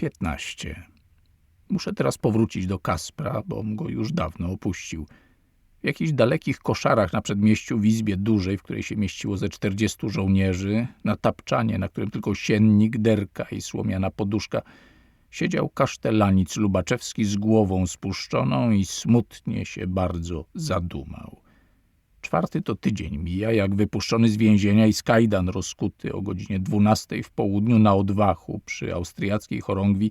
15. Muszę teraz powrócić do Kaspra, bom go już dawno opuścił. W jakichś dalekich koszarach na przedmieściu w izbie dużej, w której się mieściło ze 40 żołnierzy, na tapczanie, na którym tylko siennik, derka i słomiana poduszka, siedział kasztelanic Lubaczewski z głową spuszczoną i smutnie się bardzo zadumał. Czwarty to tydzień mija, jak wypuszczony z więzienia i skajdan rozkuty o godzinie 12 w południu na odwachu przy austriackiej chorągwi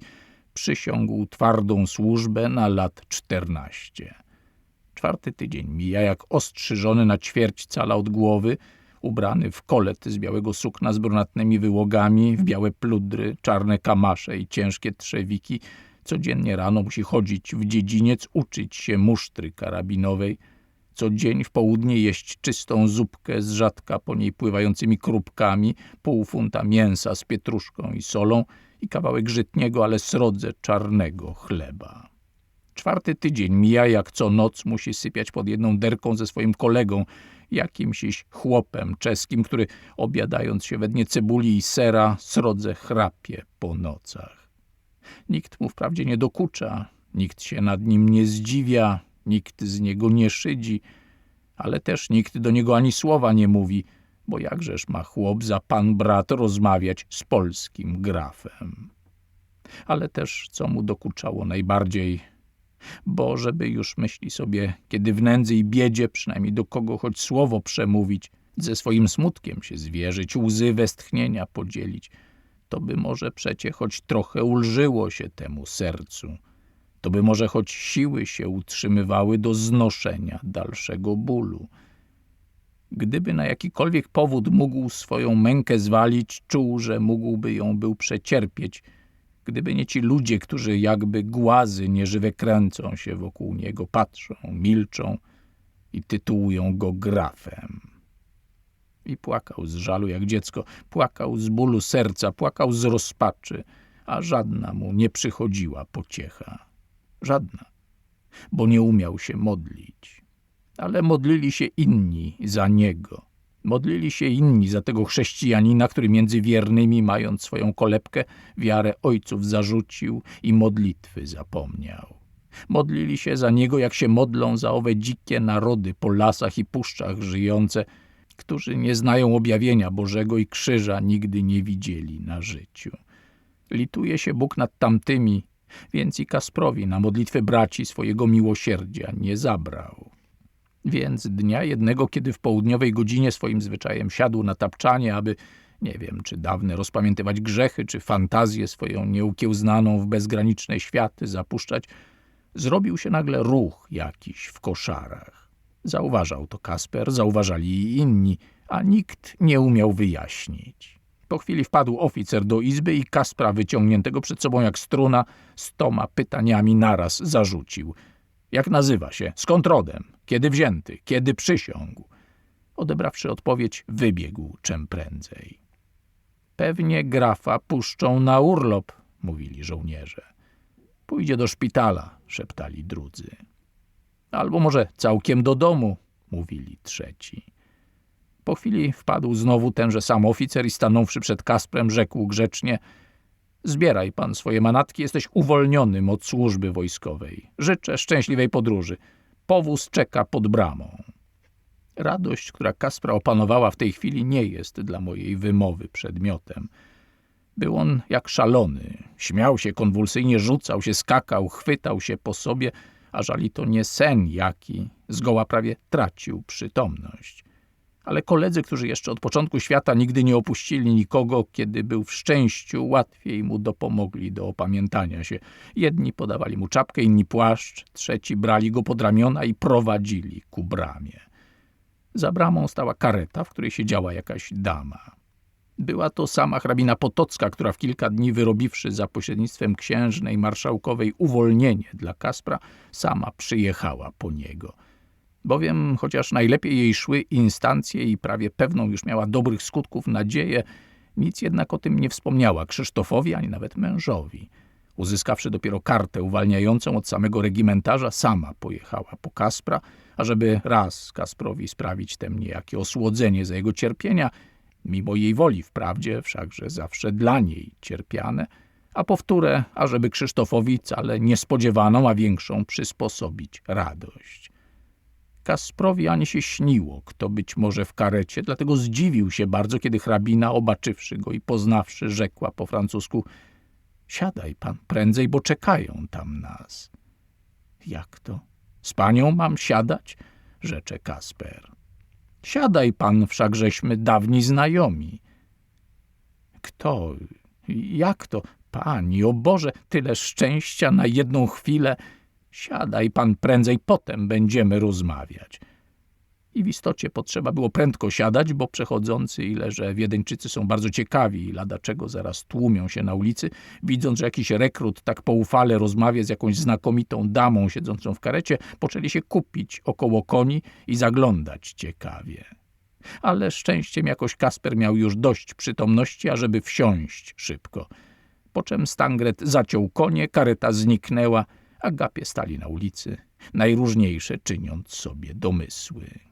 przysiągł twardą służbę na lat 14. Czwarty tydzień mija, jak ostrzyżony na ćwierć cala od głowy, ubrany w kolet z białego sukna z brunatnymi wyłogami, w białe pludry, czarne kamasze i ciężkie trzewiki, codziennie rano musi chodzić w dziedziniec, uczyć się musztry karabinowej, co dzień w południe jeść czystą zupkę z rzadka po niej pływającymi krupkami, pół funta mięsa z pietruszką i solą i kawałek żytniego, ale srodze czarnego chleba. Czwarty tydzień mija, jak co noc musi sypiać pod jedną derką ze swoim kolegą, jakimś chłopem czeskim, który obiadając się we dnie cebuli i sera, srodze chrapie po nocach. Nikt mu wprawdzie nie dokucza, nikt się nad nim nie zdziwia, nikt z niego nie szydzi, ale też nikt do niego ani słowa nie mówi, bo jakżeż ma chłop za pan brat rozmawiać z polskim grafem. Ale też co mu dokuczało najbardziej, bo żeby już myśli sobie, kiedy w nędzy i biedzie przynajmniej do kogo choć słowo przemówić, ze swoim smutkiem się zwierzyć, łzy westchnienia podzielić, to by może przecie choć trochę ulżyło się temu sercu, to by może choć siły się utrzymywały do znoszenia dalszego bólu. Gdyby na jakikolwiek powód mógł swoją mękę zwalić, czuł, że mógłby ją był przecierpieć, gdyby nie ci ludzie, którzy jakby głazy nieżywe kręcą się wokół niego, patrzą, milczą i tytułują go grafem. I płakał z żalu jak dziecko, płakał z bólu serca, płakał z rozpaczy, a żadna mu nie przychodziła pociecha. Żadna, bo nie umiał się modlić. Ale modlili się inni za niego. Modlili się inni za tego chrześcijanina, który między wiernymi, mając swoją kolebkę, wiarę ojców zarzucił i modlitwy zapomniał. Modlili się za niego, jak się modlą za owe dzikie narody po lasach i puszczach żyjące, którzy nie znają objawienia Bożego i krzyża nigdy nie widzieli na życiu. Lituje się Bóg nad tamtymi, więc i Kasprowi na modlitwę braci swojego miłosierdzia nie zabrał. Więc dnia jednego, kiedy w południowej godzinie swoim zwyczajem siadł na tapczanie, aby, nie wiem, czy dawne rozpamiętywać grzechy, czy fantazję swoją nieukiełznaną w bezgraniczne światy zapuszczać, zrobił się nagle ruch jakiś w koszarach. Zauważał to Kasper, zauważali i inni, a nikt nie umiał wyjaśnić. Po chwili wpadł oficer do izby i Kaspra, wyciągniętego przed sobą jak struna, z toma pytaniami naraz zarzucił. Jak nazywa się? Skąd rodem? Kiedy wzięty? Kiedy przysiągł? Odebrawszy odpowiedź, wybiegł czem prędzej. Pewnie grafa puszczą na urlop, mówili żołnierze. Pójdzie do szpitala, szeptali drudzy. Albo może całkiem do domu, mówili trzeci. Po chwili wpadł znowu tenże sam oficer i stanąwszy przed Kasprem rzekł grzecznie Zbieraj pan swoje manatki, jesteś uwolnionym od służby wojskowej. Życzę szczęśliwej podróży. Powóz czeka pod bramą. Radość, która Kaspra opanowała w tej chwili, nie jest dla mojej wymowy przedmiotem. Był on jak szalony. Śmiał się konwulsyjnie, rzucał się, skakał, chwytał się po sobie, a żali to nie sen jaki, zgoła prawie tracił przytomność ale koledzy, którzy jeszcze od początku świata nigdy nie opuścili nikogo, kiedy był w szczęściu, łatwiej mu dopomogli do opamiętania się. Jedni podawali mu czapkę, inni płaszcz, trzeci brali go pod ramiona i prowadzili ku bramie. Za bramą stała kareta, w której siedziała jakaś dama. Była to sama hrabina Potocka, która w kilka dni wyrobiwszy za pośrednictwem księżnej marszałkowej uwolnienie dla Kaspra, sama przyjechała po niego – bowiem chociaż najlepiej jej szły instancje i prawie pewną już miała dobrych skutków nadzieję, nic jednak o tym nie wspomniała Krzysztofowi ani nawet mężowi. Uzyskawszy dopiero kartę uwalniającą od samego regimentarza, sama pojechała po Kaspra, ażeby raz Kasprowi sprawić tem niejakie osłodzenie za jego cierpienia, mimo jej woli wprawdzie, wszakże zawsze dla niej cierpiane, a powtórę, ażeby Krzysztofowi wcale niespodziewaną, a większą przysposobić radość. Kasprowi ani się śniło, kto być może w karecie, dlatego zdziwił się bardzo, kiedy hrabina, obaczywszy go i poznawszy, rzekła po francusku – siadaj pan prędzej, bo czekają tam nas. Jak to? Z panią mam siadać? rzecze Kasper. Siadaj pan, wszakżeśmy dawni znajomi. Kto? Jak to? Pani, o Boże, tyle szczęścia na jedną chwilę. Siadaj pan prędzej, potem będziemy rozmawiać. I w istocie potrzeba było prędko siadać, bo przechodzący, ile że Wiedeńczycy są bardzo ciekawi i lada czego zaraz tłumią się na ulicy, widząc, że jakiś rekrut tak poufale rozmawia z jakąś znakomitą damą siedzącą w karecie, poczęli się kupić około koni i zaglądać ciekawie. Ale szczęściem jakoś Kasper miał już dość przytomności, ażeby wsiąść szybko. Po czym Stangret zaciął konie, kareta zniknęła, a gapie stali na ulicy, najróżniejsze czyniąc sobie domysły.